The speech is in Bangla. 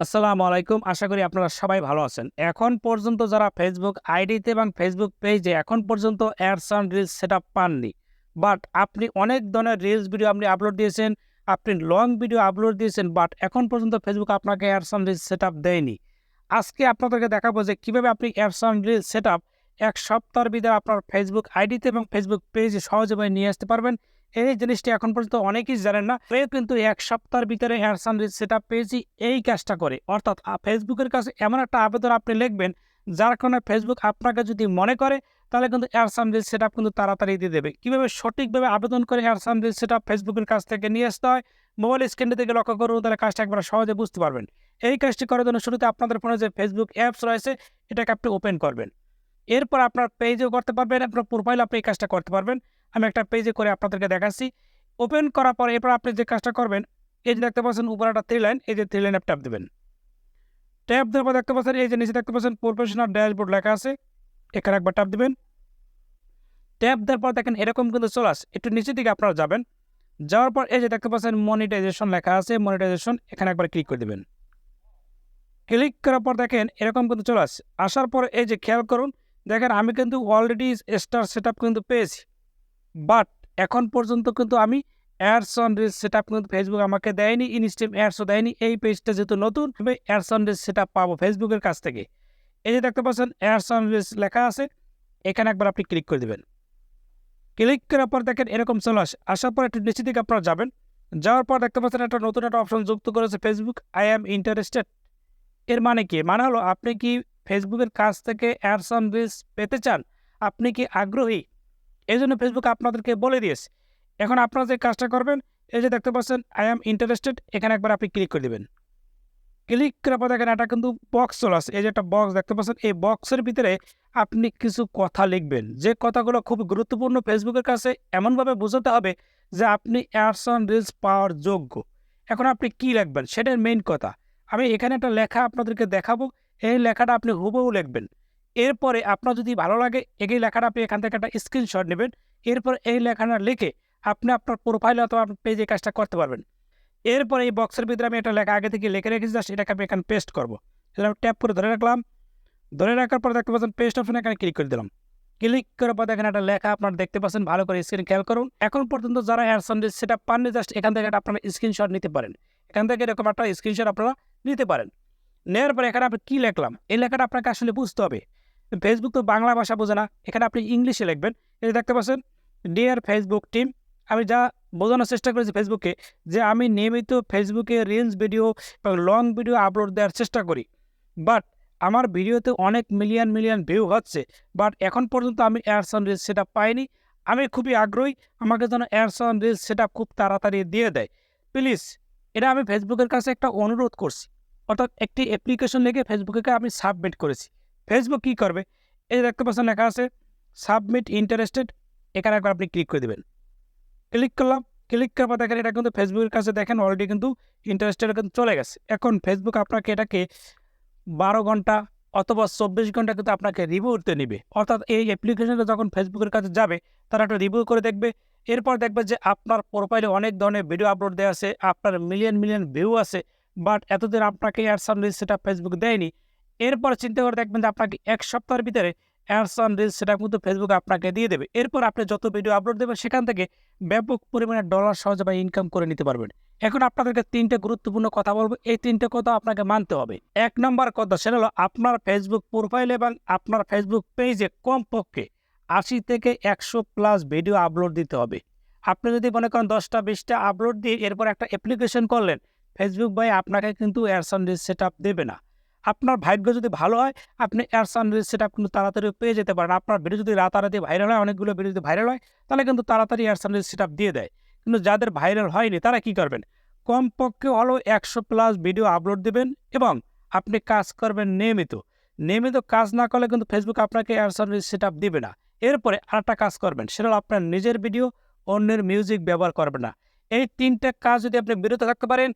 আসসালামু আলাইকুম। আশা করি আপনারা সবাই ভালো আছেন। এখন পর্যন্ত যারা ফেসবুক আইডিতে এবং ফেসবুক পেজে এখন পর্যন্ত অ্যাডস অন রিলস সেট পাননি বাট আপনি অনেক ধরনের রিলস ভিডিও আপনি আপলোড দিয়েছেন, আপনি লং ভিডিও আপলোড দিয়েছেন বাট এখন পর্যন্ত ফেসবুক আপনাকে অ্যাডস অন রিলস সেট দেয়নি। আজকে আপনাদেরকে দেখাবো যে কীভাবে আপনি অ্যাডস অন রিলস সেট এক সপ্তাহের ভিতরে আপনার ফেসবুক আইডিতে এবং ফেসবুক পেজে সহজভাবে নিয়ে আসতে পারবেন। এই জিনিসটি এখন পর্যন্ত অনেকেই জানেন না। কেউ কিন্তু এক সপ্তাহের ভিতরে অ্যাডসান রিচ সেট আপ পেয়েছি, এই কাজটা করে। অর্থাৎ ফেসবুকের কাছে এমন একটা আবেদন আপনি লিখবেন, যার কারণে ফেসবুক আপনাকে যদি মনে করে, তাহলে কিন্তু অ্যাডসান রিচ সেট আপ কিন্তু তাড়াতাড়ি দিয়ে দেবে। কীভাবে সঠিকভাবে আবেদন করে অ্যাডসান রিচ সেট আপ ফেসবুকের কাছ থেকে নিয়ে আসতে হয় মোবাইল স্ক্রিনে থেকে লক্ষ্য করুন, তাহলে কাজটা একবার সহজে বুঝতে পারবেন। এই কাজটি করার জন্য শুরুতে আপনাদের ফোনে যে ফেসবুক অ্যাপস রয়েছে, এটাকে আপনি ওপেন করবেন। এরপর আপনার পেজেও করতে পারবেন, আপনার প্রোফাইল আপনি এই কাজটা করতে পারবেন। আমি একটা পেজে করে আপনাদেরকে দেখাচ্ছি। ওপেন করার পর এরপর আপনি যে কাজটা করবেন, এই যে দেখতে পাচ্ছেন উপরে একটা থ্রি লাইন এই যে থ্রি লাইন ট্যাপ দেবেন। ট্যাপ দেওয়ার পর দেখতে পাচ্ছেন, এই যে নিচে দেখতে পাচ্ছেন প্রফেশনাল ড্যাশবোর্ড লেখা আছে, এখানে একবার ট্যাপ দেবেন। ট্যাপ দেওয়ার পর দেখেন এরকম কিন্তু চলে আসে। একটু নিচের দিকে আপনারা যাবেন, যাওয়ার পর এই যে দেখতে পাচ্ছেন মনিটাইজেশন লেখা আছে মনিটাইজেশন এখানে একবার ক্লিক করে দেবেন। ক্লিক করার পর দেখেন এরকম কিন্তু চলে আসে। আসার পর এই যে খেয়াল করুন দেখেন, আমি কিন্তু অলরেডি স্টার সেট কিন্তু পেয়েছি। বাট এখন পর্যন্ত কিন্তু আমি অ্যাডস অন রিলস সেট কিন্তু ফেসবুক আমাকে দেয়নি ইনস্টিম অ্যাডসও দেয়নি, এই পেজটা যেহেতু নতুন, আমি অ্যাডস অন রিলস সেট পাবো ফেসবুকের কাছ থেকে। এই যে দেখতে পাচ্ছেন অ্যাডস অন রিলস লেখা আছে, এখানে একবার আপনি ক্লিক করে দেবেন। ক্লিক করার পর দেখেন, এরকম চলে আসে। আসার পর একটু নিচে দিকে আপনারা যাবেন। যাওয়ার পর দেখতে পাচ্ছেন, একটা নতুন একটা অপশন যুক্ত করেছে ফেসবুক আই অ্যাম ইন্টারেস্টেড এর মানে কি? মানে হলো, আপনি কি ফেসবুকের কাছ থেকে অ্যাডস অন রিলস পেতে চান, আপনি কি আগ্রহী? এই জন্য ফেসবুক আপনাদেরকে বলে দিয়েছে। এখন আপনারা যে কাজটা করবেন, এই যে দেখতে পাচ্ছেন আই অ্যাম ইন্টারেস্টেড এখানে একবার আপনি ক্লিক করে দেবেন। ক্লিক করার পর দেখেন একটা কিন্তু বক্স চলে আসে এই যে একটা বক্স দেখতে পাচ্ছেন, এই বক্সের ভিতরে আপনি কিছু কথা লিখবেন। যে কথাগুলো খুব গুরুত্বপূর্ণ ফেসবুকের কাছে, এমনভাবে বোঝাতে হবে যে আপনি অ্যাডস অন রিলস পাওয়ার যোগ্য। এখন আপনি কি লিখবেন? সেটার মেইন কথা। আমি এখানে একটা লেখা আপনাদেরকে দেখাবো। এই লেখাটা আপনি হুবহু লিখবেন। এরপরে আপনার যদি ভালো লাগে, এই লেখাটা আপনি এখান থেকে একটা স্ক্রিনশট নেবেন। এরপর এই লেখাটা লিখে আপনি আপনার প্রোফাইলে অথবা আপনার পেজে কাজটা করতে পারবেন। এরপর এই বক্সের ভিতরে আমি একটা লেখা আগে থেকে লিখে রেখেছি জাস্ট এটাকে আমি এখানে পেস্ট করব। সেটা আমি ট্যাপ করে ধরে রাখলাম। ধরে রাখার পর দেখতে পাচ্ছেন পেস্ট অপশনে এখানে ক্লিক করে দিলাম। ক্লিক করার পর দেখেন একটা লেখা আপনারা দেখতে পাচ্ছেন, ভালো করে স্ক্রিন খেয়াল করুন। এখন পর্যন্ত যারা অ্যাডসন সেটা পাননি জাস্ট এখান থেকে একটা আপনারা স্ক্রিনশট নিতে পারেন। এখান থেকে এরকম একটা স্ক্রিনশট আপনারা নিতে পারেন। নেওয়ার পরে এখানে আপনি কী লিখলাম? এই লেখাটা আপনাকে আসলে বুঝতে হবে। ফেসবুক তো বাংলা ভাষা বোঝে না। এখানে আপনি ইংলিশে লিখবেন। যে দেখতে পাচ্ছেন ডিয়ার ফেসবুক টিম আমি যা বোঝানোর চেষ্টা করেছি ফেসবুকে যে আমি নিয়মিত ফেসবুকে রিলস ভিডিও এবং লং ভিডিও আপলোড দেওয়ার চেষ্টা করি। বাট আমার ভিডিওতে অনেক মিলিয়ন মিলিয়ন ভিউ হচ্ছে। বাট এখন পর্যন্ত আমি অ্যাডস অন রিলস সেটা পাইনি। আমি খুবই আগ্রহী। আমাকে যেন অ্যাডস অন রিলস সেটা খুব তাড়াতাড়ি দিয়ে দেয়। প্লিজ এটা আমি ফেসবুকের কাছে একটা অনুরোধ করছি। অর্থাৎ একটি অ্যাপ্লিকেশন লিখে ফেসবুকে আমি সাবমিট করেছি। ফেসবুক কী করবে? এই দেখতে পাচ্ছেন লেখা আছে সাবমিট ইন্টারেস্টেড এখানে একবার আপনি ক্লিক করে দেবেন। ক্লিক করলাম ক্লিক করার পর দেখেন এটা কিন্তু ফেসবুকের কাছে দেখেন অলরেডি কিন্তু ইন্টারেস্টেড কিন্তু চলে গেছে। এখন ফেসবুক আপনাকে এটাকে বারো ঘণ্টা অথবা চব্বিশ ঘণ্টা কিন্তু আপনাকে রিভিউ করতে নেবে। অর্থাৎ এই অ্যাপ্লিকেশনটা যখন ফেসবুকের কাছে যাবে, তারা একটা রিভিউ করে দেখবে। এরপর দেখবে যে আপনার প্রোফাইলে অনেক ধরনের ভিডিও আপলোড দেওয়া আছে, আপনার মিলিয়ন মিলিয়ন ভিউ আছে। বাট এতদিন আপনাকে অ্যাডস অন রিলস সেটা ফেসবুক দেয়নি। এরপর চিন্তা করে দেখবেন যে আপনাকে এক সপ্তাহের ভিতরে অ্যাডস অন রিলস সেটা কিন্তু ফেসবুক আপনাকে দিয়ে দেবে। এরপর আপনি যত ভিডিও আপলোড দেবেন, সেখান থেকে ব্যাপক পরিমাণে ডলার সহজে বা ইনকাম করে নিতে পারবেন। এখন আপনাদেরকে তিনটে গুরুত্বপূর্ণ কথা বলব। এই তিনটে কথা আপনাকে মানতে হবে। এক নম্বর কথা, সেটা হলো আপনার ফেসবুক প্রোফাইল এবং আপনার ফেসবুক পেজে কমপক্ষে আশি থেকে একশো প্লাস ভিডিও আপলোড দিতে হবে। আপনি যদি মনে করেন দশটা, বিশটা আপলোড দিয়ে এরপর একটা অ্যাপ্লিকেশন করলেন ফেসবুক ভাই আপনাকে কিন্তু অ্যাডস অন সেট দেবে না। আপনার ভাগ্য যদি ভালো হয়, আপনি অ্যাডস অন রিলস সেট কিন্তু তাড়াতাড়ি পেয়ে যেতে পারেন। আপনার ভিডিও যদি রাতারাতি ভাইরাল হয়, অনেকগুলো ভিডিও যদি ভাইরাল হয়, তাহলে কিন্তু তাড়াতাড়ি অ্যাডস অন সেট দিয়ে দেয়। কিন্তু যাদের ভাইরাল হয়নি, তারা কি করবেন? কমপক্ষে হলো একশো প্লাস ভিডিও আপলোড দেবেন এবং আপনি কাজ করবেন নিয়মিত। নিয়মিত কাজ না করলে কিন্তু ফেসবুক আপনাকে অ্যাডস অন সেট দিবে না। এরপরে আরেকটা কাজ করবেন, সেটা হলো আপনার নিজের ভিডিও অন্যের মিউজিক ব্যবহার করবেন না। এই তিনটে কাজ যদি আপনি বিরত থাকতে পারেন